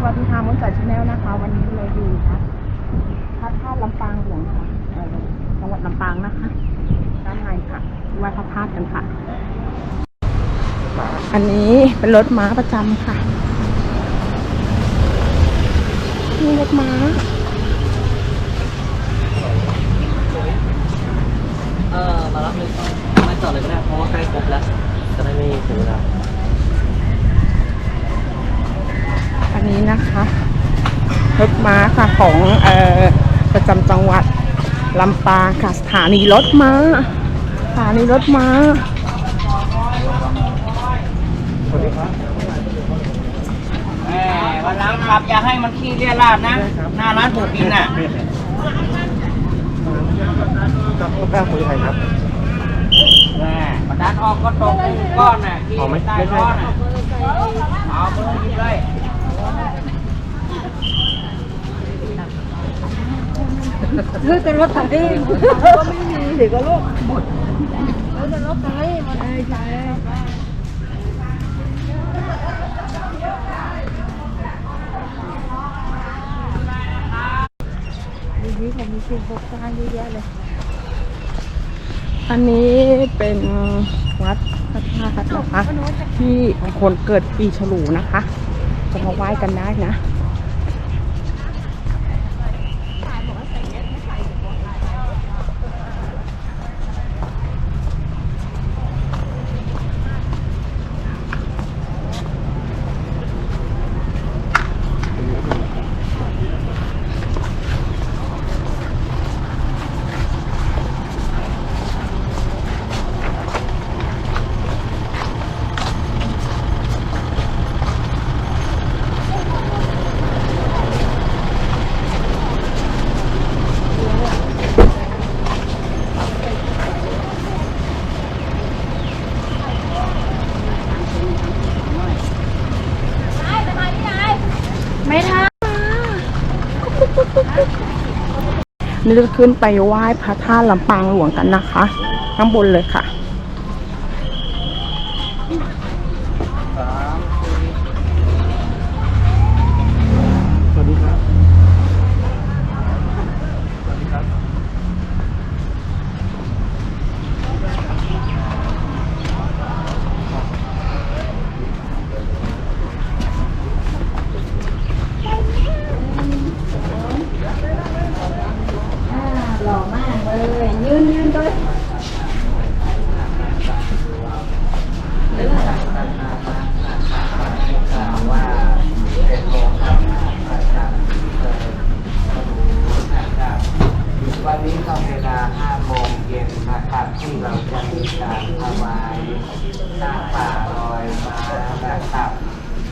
สวัสดีค่ะมุนจ่าชาแนลนะคะ วันนี้เราอยู่นะพระธาตุลำปางหลวงค่ะจังหวัดลำปางนะคะ ด้านในค่ะไหว้พระธาตุกันค่ะ อันนี้เป็นรถม้าประจำค่ะนี่รถม้า เออมารับเลยไม่จอดเลยก็ได้เพราะว่าใกล้ครบแล้ว จะได้ไม่เสียเวลา อั นนี้นะคะรถม้าค่ะของเอ่อประจำจังหวัดลำปางค่ะสถานีรถม้าสถานีรถม้าแหมวันหลังขับอย่าให้มันขี้เลี่ยราดนะ หน้าร้านปูกินน่ะกับข้าวแป้งคนไทยครับแหมมาดันออกก็ตกก้อนน่ะที่อ๋อไม่ใต้ไม่ใช่ก้อนน่ะเอาไปเลยหยิบเลย ซื้อแต่รถไถก็ไม่มีเดี๋ยวก็ลกหมดซื้อแต่รถไถมันเอ้ใช่ดีนี้ผมมีสิ่งปลูกสร้างเยอะแยะเลย อันนี้เป็นวัดพระธาตุนะคะที่คนเกิดปีฉลูนะคะ จะมาไหว้กันได้นะ นี่จะขึ้นไปไหว้พระธาตุลำปางหลวงกันนะคะ ข้างบนเลยค่ะ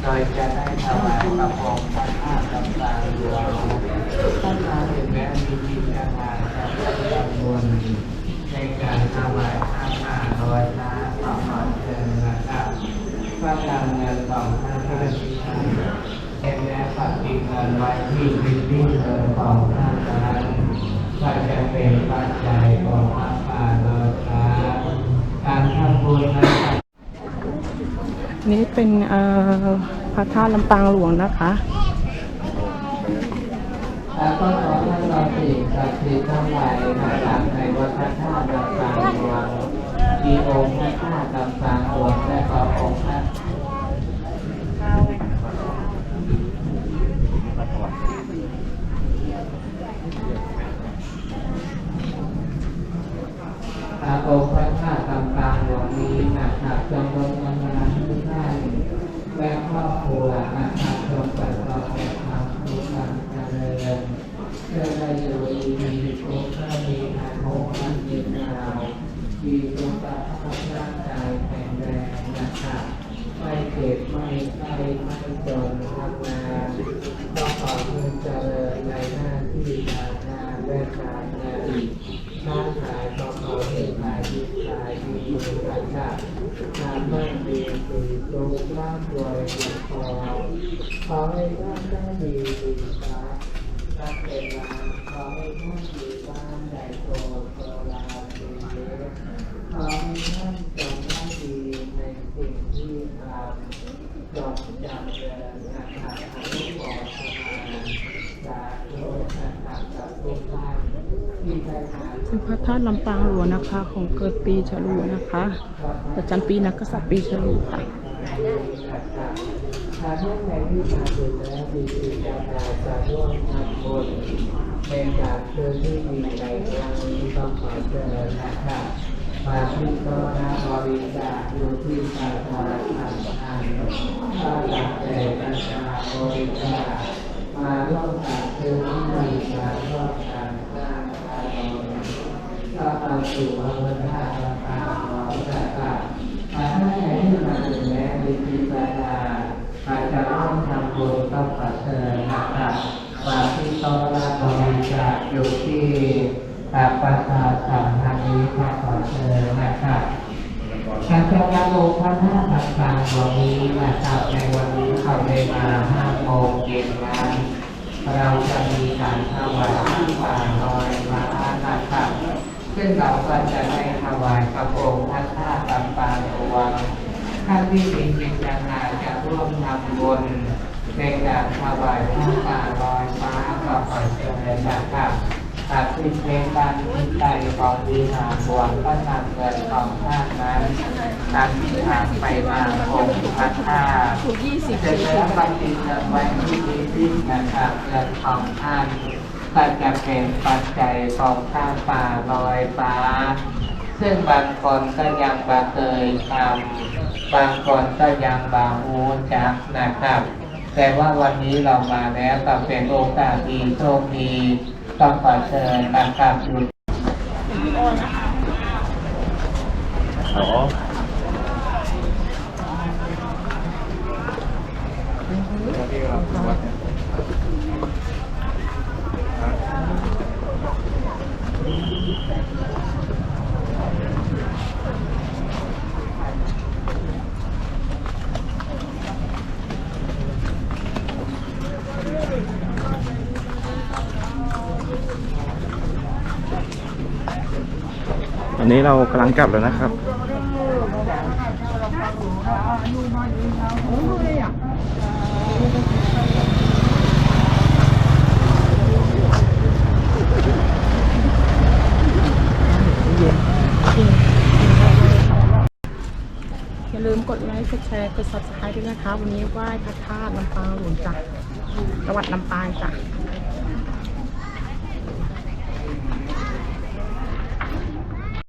โดยจะได้ถวายกระพงพระธาตุลำปางหลวงท่านมาถึงแม้มีจิตอาสาจะร่วมบุญในการถวายผ้าป่าลอยน้ำต่อขอเชิญนะครับเพื่อนำเงินของท่านที่ท่านเป็นแม่ปฏิเงินไว้ที่บินดิ้งเงินของท่านนั้นก็จะเป็นปัจจัยของพระป่าลอยน้ำการทำบุญนะครับ นี่เป็นพระธาตุลำปางหลวงนะคะแล้วก็ขอท่านเราสิ่งศักดิ์สิทธิ์ทั้งหลายนะครับในวัดพระธาตุลำปางหลวงมีองค์พระธาตุลำปางหลวงและก็องค์พระพระองค์พระธาตุลำปางหลวงนี้นะครับจงดลบันดาลทุกท่านและครอบครัวนะครับจงประกอบแต่ความสุขความเจริญ เพื่อได้อยู่ดีมีสุขภาพมีอายุมั่นยืนยาวมีสุขภาพร่างกายแข็งแรงนะครับไม่ เจ็บไม่ไข้ไม่จนทำงานก็ขอเงินเจริญในหน้าที่การงานและการเงินค้าขายก็ขอให้ขายดีขายดีอยู่นะครับงานมั่นดีสีสุขร่ำรวยเงินทอขอให้ท่านได้ดีดีครับรักเวลาขอให้ท่านอยู่บ้านใหญ่โตโตลาสีเล็กขอให้ท่านจงได้ดีในสิ่ง คือพระธาตุลำปางหลวงนะคะ ของเกิดปีฉลูนะคะ ประจำปีนักษัตริย์ปีฉลูค่ะทานุในที่ทานุและมีจิตใจจะร่วมทำบุญเป็นจากเชิญที่มีในครั้งนี้ต้องขอเชิญนะคะ มาที่โต๊ะนาบริจาคดูที่สาธารณะทานถ้าหลังแต่ปัญหาบริจาคมาร่วมกันเพื่อที่มีการร่วมกันสร้างอารมณ์ถ้ามาสู่อวตารต่างๆของสัตว์ถ้าท่านใดที่มาถึงแล้มีจิตศรัทธาอาจจะร่วมทำบุญต้องขอเชิญนะครับมาที่โต๊ะรับบริจาคอยู่ที่อากปาชาสัมพั นธ์นี้ก็ขอเชิญนะครับการจัดการโลพระธาตุต่างๆวันนี้นะครับในวันนี้เขาได้มาห้าโมงเย็นนั้นเราจะมีการถวายผ้าป่าลอยมานะครับซึ่งเราก็จะได้ถวายพระองค์พระธาตุลำปางหลวงท่านที่มีจิตศรัทธาจะร่วมทำบุญในการถวายพระป่าลอยฟ้าก็ขอเชิญนะครับ อาทิเพลงการที่ใจของวิหารหลวงก็นำเงินของท่านนั้นนำที่ทางไปมาองค์พระธาตุถูกยี่สิบจะเหลือปฏิเสธไว้ที่นี้ที่นะครับเงินของท่านก็จะเป็นปัจจัยของข้าป่าลอยฟ้า ซึ่งบางคนก็ยังบาเคยทำบางคนก็ยังบาหูจักนะครับ แต่ว่าวันนี้เรามาแล้วก็เป็นโอกาสดีโชคดี ต้องขอเชิญนะครับอยู่อ๋อ อันนี้เรากำลังกลับแล้วนะครับ อย่าลืมกดไลค์กดแชร์กด subscribe ด้วยนะคะ วันนี้ไหว้พระธาตุลำปางหลวงจ้ะจังหวัดลำปางจ้ะ